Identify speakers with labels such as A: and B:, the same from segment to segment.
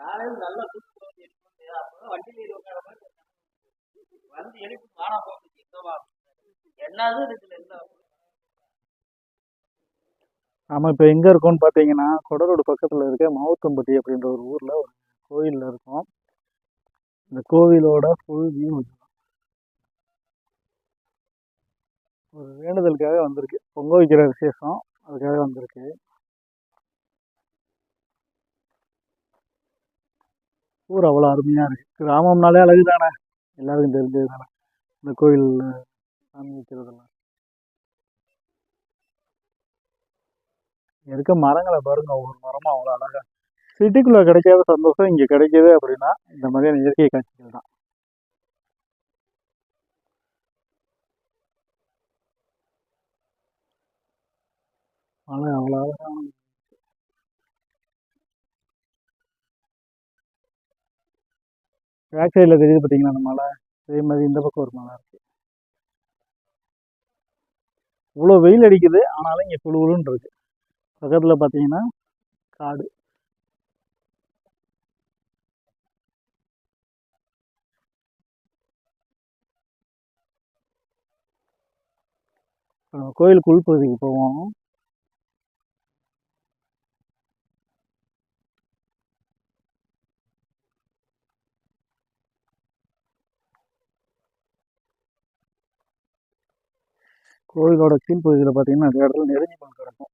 A: காலையில் நல்லா தூக்கம் வந்து எழுப்பி அப்பதான் வண்டியில ஏறி உட்கார மாதிரி இருக்கு. வந்து எழுப்பி மானா போட்டுச்சு என்னவா என்னது இதுல என்ன
B: நம்ம இப்போ எங்கே இருக்கோம்னு பார்த்தீங்கன்னா கொடரோடு பக்கத்தில் இருக்க மாவுத்தம்பட்டி அப்படின்ற ஒரு ஊரில் ஒரு கோயிலில் இருக்கோம். இந்த கோவிலோட ஃபுல் வியூ ஒரு வேண்டுதலுக்காக வந்திருக்கு. பொங்க வைக்கிற விசேஷம் அதுக்காக வந்திருக்கு. ஊர் அவ்வளோ அருமையாக இருக்குது கிராமம்னாலே அழகு தானே? எல்லாருக்கும் தெரிஞ்சது தானே? இந்த கோயில் சாமி வைக்கிறதெல்லாம். இருக்க மரங்களை பாருங்க ஒவ்வொரு மரமும் அவ்வளோ அழகா. சிட்டிக்குள்ளே கிடைக்காத சந்தோஷம் இங்கே கிடைக்கிது அப்படின்னா இந்த மாதிரியான இயற்கை காட்சிகள் தான். மழை அவ்வளோ அழகாக பேக் சைடில் தெரியுது பார்த்தீங்களா அந்த மலை? அதே மாதிரி இந்த பக்கம் ஒரு மலை இருக்கு. இவ்வளோ வெயில் அடிக்குது ஆனாலும் இங்கே குளுகுளுன்னு இருக்கு. பக்கத்தில் பார்த்தீங்கன்னா காடு. நம்ம கோயில் உள்பகுதிக்கு போவோம். கோயிலோட கீழ்ப்பகுதியில் பார்த்தீங்கன்னா நிறைய இடத்துல நெருஞ்சி மண் கிடக்கும்.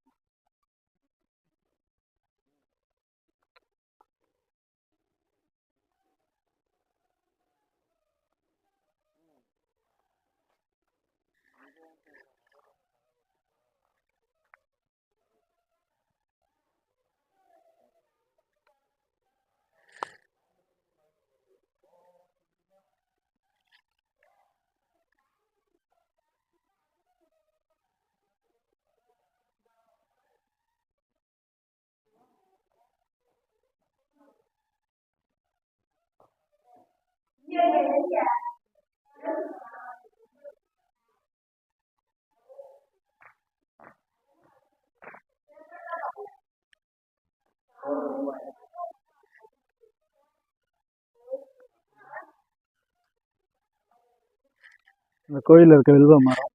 B: இந்த கோயிலில் இருக்க வில்வ மரம்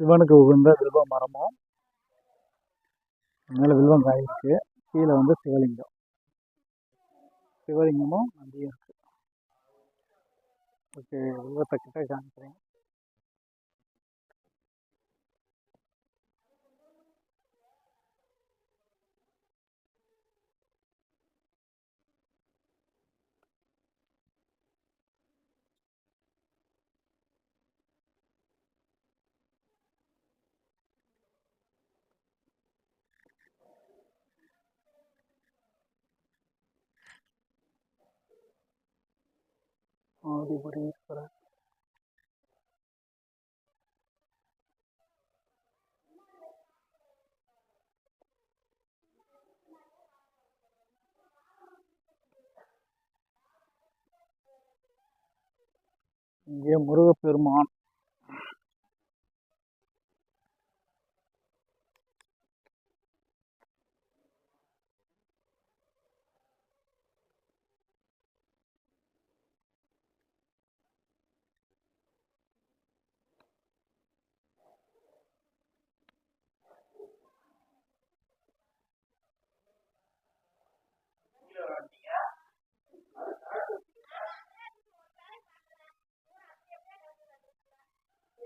B: சிவனுக்கு உகந்த வில்வ மரமும் மேலே வில்வம் காயிருக்கு. கீழே வந்து சிவலிங்கம். சிவலிங்கமும் நந்தியும் இருக்கு. ஓகே வில்வத்தை கிட்ட காமிக்கிறேன். ஆதிபுரீஸ்வரர் இங்கே முருகப்பெருமான்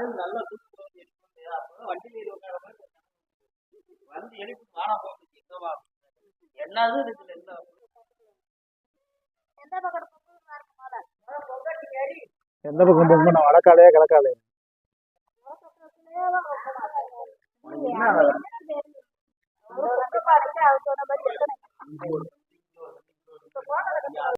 A: காலையில் நல்லா தூக்கம் வந்து எழுப்பி அப்பதான் வண்டியில ஏறி உட்கார மாதிரி இருக்கு. வந்து எழுப்பி மானா போட்டுச்சு என்னவா என்னது என்ன
C: எந்த பக்கம் நான் வடக்காலையா கிழக்காலையா
D: என்ன